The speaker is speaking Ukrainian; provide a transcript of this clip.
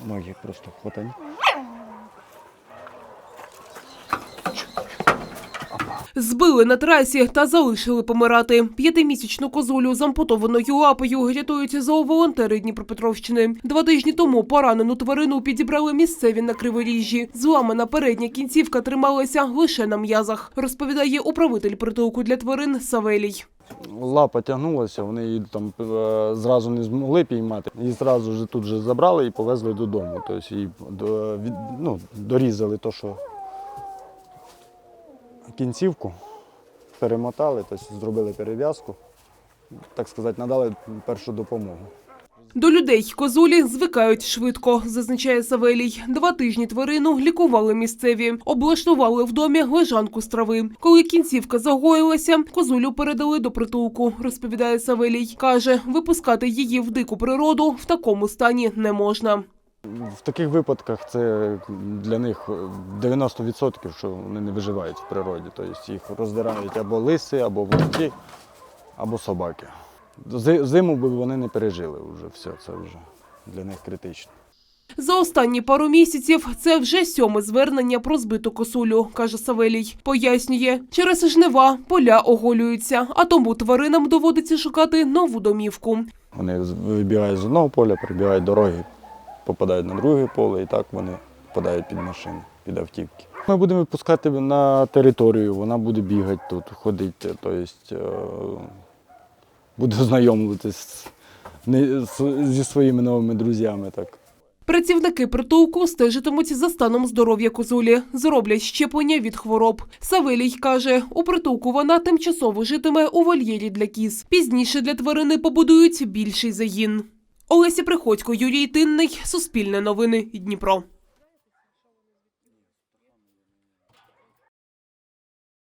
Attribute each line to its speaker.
Speaker 1: Ноги просто хватані.
Speaker 2: Збили на трасі та залишили помирати. П'ятимісячну козулю з ампутованою лапою рятують зооволонтери Дніпропетровщини. Два тижні тому поранену тварину підібрали місцеві на криворіжжі. Зламана передня кінцівка трималася лише на м'язах, розповідає управитель притулку для тварин Савелій.
Speaker 1: Лапа тягнулася, вони її там е, зразу не змогли піймати. Її зразу ж тут же забрали і повезли додому. Тобто її від, ну, дорізали то, що кінцівку, перемотали, тобто зробили перев'язку, так сказати, надали першу допомогу.
Speaker 2: До людей козулі звикають швидко, зазначає Савелій. Два тижні тварину лікували місцеві, облаштували в домі лежанку з трави. Коли кінцівка загоїлася, козулю передали до притулку, розповідає Савелій. Каже, випускати її в дику природу в такому стані не можна.
Speaker 1: В таких випадках це для них 90%, що вони не виживають в природі. Тобто їх роздирають або лиси, або вовки, або собаки. Зиму би вони не пережили вже все, це вже для них критично.
Speaker 2: За останні пару місяців це вже сьоме звернення про збиту косулю, каже Савелій. Пояснює, через жнива поля оголюються, а тому тваринам доводиться шукати нову домівку.
Speaker 1: Вони вибігають з одного поля, прибігають дороги, попадають на друге поле, і так вони попадають під машини, під автівки. Ми будемо випускати на територію, вона буде бігати тут, ходити, тобто буде знайомитись зі своїми новими друзями. Так.
Speaker 2: Працівники притулку стежитимуть за станом здоров'я козулі, зроблять щеплення від хвороб. Савелій каже, у притулку вона тимчасово житиме у вольєрі для кіз. Пізніше для тварини побудують більший загін. Олеся Приходько, Юрій Тинний, Суспільне новини, Дніпро.